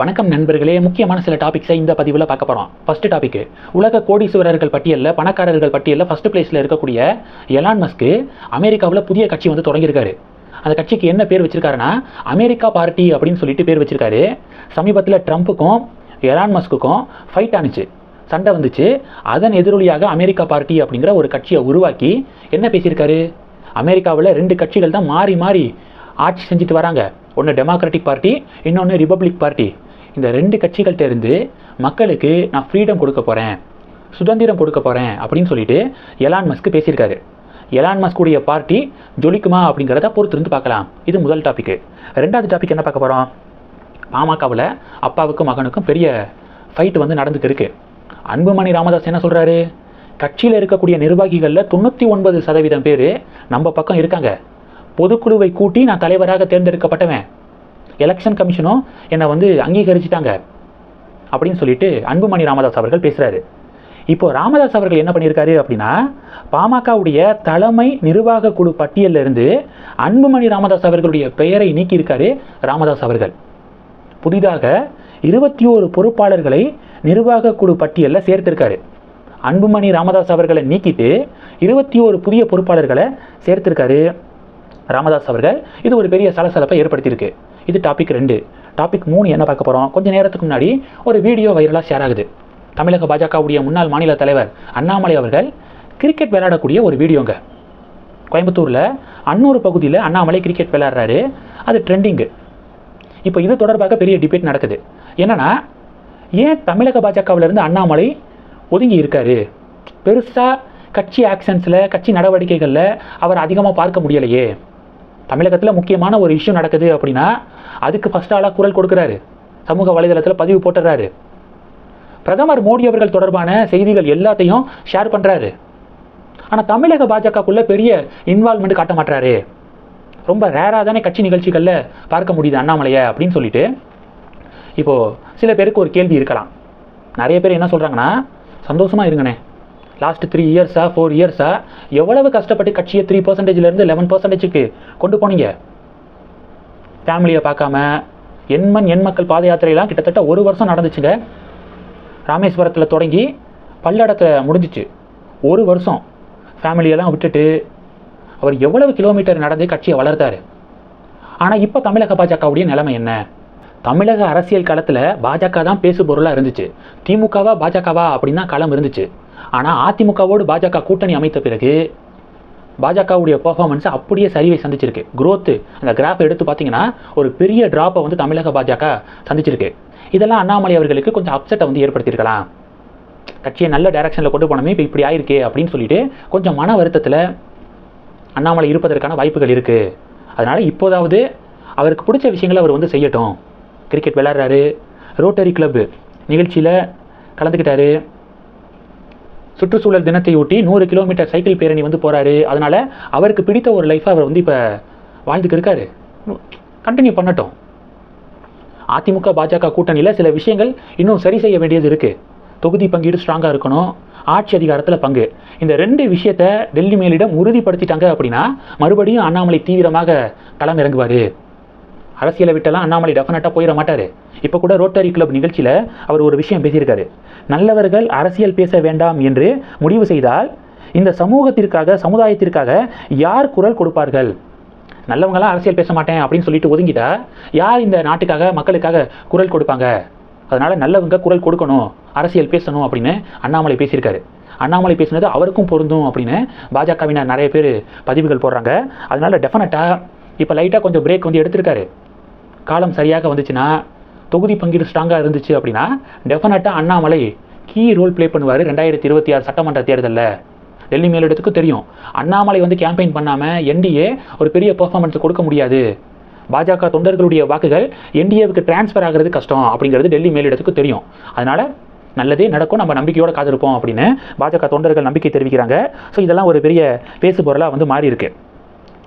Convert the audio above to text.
வணக்கம் நண்பர்களே. முக்கியமான சில டாபிக்ஸை இந்த பதிவில் பார்க்க போகிறோம் ஃபர்ஸ்ட் டாபிக் உலக கோடீஸ்வரர்கள் பட்டியலில் பணக்காரர்கள் பட்டியலில் ஃபர்ஸ்ட் பிளேஸில் இருக்கக்கூடிய எலான் மஸ்க்கு அமெரிக்காவில் புதிய கட்சி வந்து தொடங்கியிருக்காரு. அந்த கட்சிக்கு என்ன பேர் வச்சிருக்காருன்னா அமெரிக்கா பார்ட்டி அப்படின்னு சொல்லிட்டு பேர் வச்சிருக்காரு. சமீபத்தில் ட்ரம்ப்புக்கும் எலான் மஸ்க்குக்கும் ஃபைட் ஆனிச்சு. சண்டை வந்துச்சு. அதன் எதிரொலியாக அமெரிக்கா பார்ட்டி அப்படிங்கிற ஒரு கட்சியை உருவாக்கி என்ன பேசியிருக்காரு? அமெரிக்காவில் ரெண்டு கட்சிகள் தான் மாறி மாறி ஆட்சி செஞ்சுட்டு வராங்க. ஒன்று டெமோக்ராட்டிக் பார்ட்டி இன்னொன்று ரிப்பப்ளிக் பார்ட்டி இந்த ரெண்டு கட்சிகள்கிட்ட இருந்து மக்களுக்கு நான் ஃப்ரீடம் கொடுக்க போகிறேன் சுதந்திரம் கொடுக்க போகிறேன் அப்படின்னு சொல்லிட்டு எலான் மஸ்க்கு பேசியிருக்காரு. எலான் மஸ்குடைய பார்ட்டி ஜொலிக்குமா அப்படிங்கிறத பொறுத்திருந்து பார்க்கலாம். இது முதல் டாபிக் ரெண்டாவது டாபிக் என்ன பார்க்க போகிறோம் பாமகவில் அப்பாவுக்கும் மகனுக்கும் பெரிய ஃபைட் வந்து நடந்துட்டு இருக்கு. அன்புமணி ராமதாஸ் என்ன சொல்கிறாரு கட்சியில் இருக்கக்கூடிய நிர்வாகிகளில் தொண்ணூற்றி ஒன்பது சதவீதம் பேர் நம்ம பக்கம் இருக்காங்க. பொதுக்குழுவை கூட்டி நான் தலைவராக தேர்ந்தெடுக்கப்பட்டவன். எலெக்ஷன் கமிஷனும் என்னை வந்து அங்கீகரிச்சிட்டாங்க அப்படின்னு சொல்லிட்டு அன்புமணி ராமதாஸ் அவர்கள் பேசுகிறாரு இப்போது ராமதாஸ் அவர்கள் என்ன பண்ணியிருக்காரு அப்படின்னா பாமகவுடைய தலைமை நிர்வாக குழு பட்டியலிருந்து அன்புமணி ராமதாஸ் அவர்களுடைய பெயரை நீக்கியிருக்காரு ராமதாஸ் அவர்கள். புதிதாக இருபத்தி ஓரு பொறுப்பாளர்களை நிர்வாக குழு பட்டியலில் சேர்த்திருக்காரு. அன்புமணி ராமதாஸ் அவர்களை நீக்கிட்டு இருபத்தி ஓரு புதிய பொறுப்பாளர்களை சேர்த்திருக்காரு ராமதாஸ் அவர்கள். இது ஒரு பெரிய சலசலப்பை ஏற்படுத்தியிருக்கு. இது டாபிக் ரெண்டு. டாபிக் மூணு என்ன பார்க்க போகிறோம் கொஞ்சம் நேரத்துக்கு முன்னாடி ஒரு வீடியோ வைரலாக ஷேர் ஆகுது. தமிழக பாஜகவுடைய முன்னாள் மாநில தலைவர் அண்ணாமலை அவர்கள் கிரிக்கெட் விளையாடக்கூடிய ஒரு வீடியோங்க கோயம்புத்தூரில் அன்னூர் பகுதியில் அண்ணாமலை கிரிக்கெட் விளையாடுறாரு. அது ட்ரெண்டிங்கு இப்போ இது தொடர்பாக பெரிய டிபேட் நடக்குது. என்னென்னா ஏன் தமிழக பாஜகவிலிருந்து அண்ணாமலை ஒதுங்கி இருக்காரு? பெருசாக கட்சி ஆக்ஷன்ஸில் கட்சி நடவடிக்கைகளில் அவர் அதிகமாக பார்க்க முடியலையே. தமிழகத்தில் முக்கியமான ஒரு இஷ்யூ நடக்குது அப்படின்னா அதுக்கு ஃபஸ்ட் ஆளாக குரல் கொடுக்குறாரு. சமூக வலைதளத்தில் பதிவு போட்டுறாரு. பிரதமர் மோடி அவர்கள் தொடர்பான செய்திகள் எல்லாத்தையும் ஷேர் பண்ணுறாரு ஆனால் தமிழக பாஜகக்குள்ளே பெரிய இன்வால்மெண்ட் காட்ட மாட்டாரு ரொம்ப ரேராக தானே கட்சி நிகழ்ச்சிகளில் பார்க்க முடியுது அண்ணாமலையை அப்படின்னு சொல்லிட்டு. இப்போது சில பேருக்கு ஒரு கேள்வி இருக்கலாம். நிறைய பேர் என்ன சொல்கிறாங்கன்னா சந்தோஷமாக இருங்கண்ணே. லாஸ்ட் த்ரீ இயர்ஸா ஃபோர் இயர்ஸா எவ்வளவு கஷ்டப்பட்டு கட்சியை த்ரீ பர்சன்டேஜ்லேருந்து லெவன் பர்சன்டேஜுக்கு கொண்டு போனீங்க? ஃபேமிலியை பார்க்காம எண்மண் எண் மக்கள் பாத யாத்திரையெல்லாம் கிட்டத்தட்ட ஒரு வருஷம் நடந்துச்சுங்க. ராமேஸ்வரத்தில் தொடங்கி பல்லடத்தில் முடிஞ்சிச்சு. ஒரு வருஷம் ஃபேமிலியெல்லாம் விட்டுட்டு அவர் எவ்வளவு கிலோமீட்டர் நடந்து கட்சியை வளர்த்தார்? ஆனால் இப்போ தமிழக பாஜகவுடைய நிலைமை என்ன? தமிழக அரசியல் களத்தில் பாஜக தான் பேசு பொருளாக இருந்துச்சு. திமுகவா பாஜகவா அப்படின்னு களம் இருந்துச்சு. ஆனால் அதிமுகவோடு பாஜக கூட்டணி அமைத்த பிறகு பாஜகவுடைய பர்ஃபாமன்ஸை அப்படியே சரிவை சந்திச்சிருக்கு. க்ரோத்து அந்த கிராஃப் எடுத்து பார்த்தீங்கன்னா ஒரு பெரிய ட்ராப்பை வந்து தமிழக பாஜக சந்திச்சிருக்கு. இதெல்லாம் அண்ணாமலை அவர்களுக்கு கொஞ்சம் அப்செட்டை வந்து ஏற்படுத்தியிருக்கலாம். கட்சியை நல்ல டைரக்ஷனில் கொண்டு போனோமே இப்போ இப்படி ஆயிருக்கே அப்படின்னு சொல்லிட்டு கொஞ்சம் மன வருத்தத்தில் அண்ணாமலை இருப்பதற்கான வாய்ப்புகள் இருக்குது அதனால் இப்போதாவது அவருக்கு பிடிச்ச விஷயங்களை அவர் வந்து செய்யட்டும். கிரிக்கெட் விளையாடுறாரு. ரோட்டரி கிளப்பு நிகழ்ச்சியில் கலந்துக்கிட்டாரு. சுற்றுச்சூழல் தினத்தை ஒட்டி நூறு கிலோமீட்டர் சைக்கிள் பேரணி வந்து போகிறாரு அதனால் அவருக்கு பிடித்த ஒரு லைஃப்பை அவர் வந்து இப்போ வாழ்ந்துக்கு இருக்காரு கண்டினியூ பண்ணட்டும். அதிமுக பாஜக கூட்டணியில் சில விஷயங்கள் இன்னும் சரி செய்ய வேண்டியது இருக்குது தொகுதி பங்கீடு ஸ்ட்ராங்காக இருக்கணும். ஆட்சி அதிகாரத்தில் பங்கு. இந்த ரெண்டு விஷயத்தை டெல்லி மேலிடம் உறுதிப்படுத்திட்டாங்க அப்படின்னா மறுபடியும் அண்ணாமலை தீவிரமாக களம் இறங்குவார். அரசியலை விட்டெல்லாம் அண்ணாமலை டெஃபினட்டாக போயிட மாட்டார். இப்போ கூட ரோட்டரி கிளப் நிகழ்ச்சியில் அவர் ஒரு விஷயம் பேசியிருக்காரு. நல்லவர்கள் அரசியல் பேச வேண்டாம் என்று முடிவு செய்தால் இந்த சமூகத்திற்காக சமுதாயத்திற்காக யார் குரல் கொடுப்பார்கள்? நல்லவங்களாம் அரசியல் பேச மாட்டேன் அப்படின்னு சொல்லிட்டு ஒதுங்கிட்டா யார் இந்த நாட்டுக்காக மக்களுக்காக குரல் கொடுப்பாங்க? அதனால் நல்லவங்க குரல் கொடுக்கணும் அரசியல் பேசணும் அப்படின்னு அண்ணாமலை பேசியிருக்காரு. அண்ணாமலை பேசினது அவருக்கும் பொருந்தும் அப்படின்னு பாஜகவினர் நிறைய பேர் பதிவுகள் போடுறாங்க. அதனால் டெஃபினட்டாக இப்போ லைட்டாக கொஞ்சம் பிரேக் வந்து எடுத்திருக்காரு. காலம் சரியாக வந்துச்சுன்னா தொகுதி பங்கீடு ஸ்ட்ராங்காக இருந்துச்சு அப்படின்னா டெஃபினட்டாக அண்ணாமலை கீ ரோல் ப்ளே பண்ணுவார் ரெண்டாயிரத்தி இருபத்தி ஆறு சட்டமன்ற தேர்தலில். டெல்லி மேலிடத்துக்கு தெரியும். அண்ணாமலை வந்து கேம்பெயின் பண்ணாமல் என்டிஏ ஒரு பெரிய பெர்ஃபார்மன்ஸ் கொடுக்க முடியாது. பாஜக தொண்டர்களுடைய வாக்குகள் என்டிஏவுக்கு டிரான்ஸ்ஃபர் ஆகிறது கஷ்டம் அப்படிங்கிறது டெல்லி மேலிடத்துக்கு தெரியும். அதனால் நல்லதே நடக்கும். நம்ம நம்பிக்கையோடு காத்திருப்போம் அப்படின்னு பாஜக தொண்டர்கள் நம்பிக்கை தெரிவிக்கிறாங்க. ஸோ இதெல்லாம் ஒரு பெரிய பேசு பொருளாக வந்து மாறி இருக்குது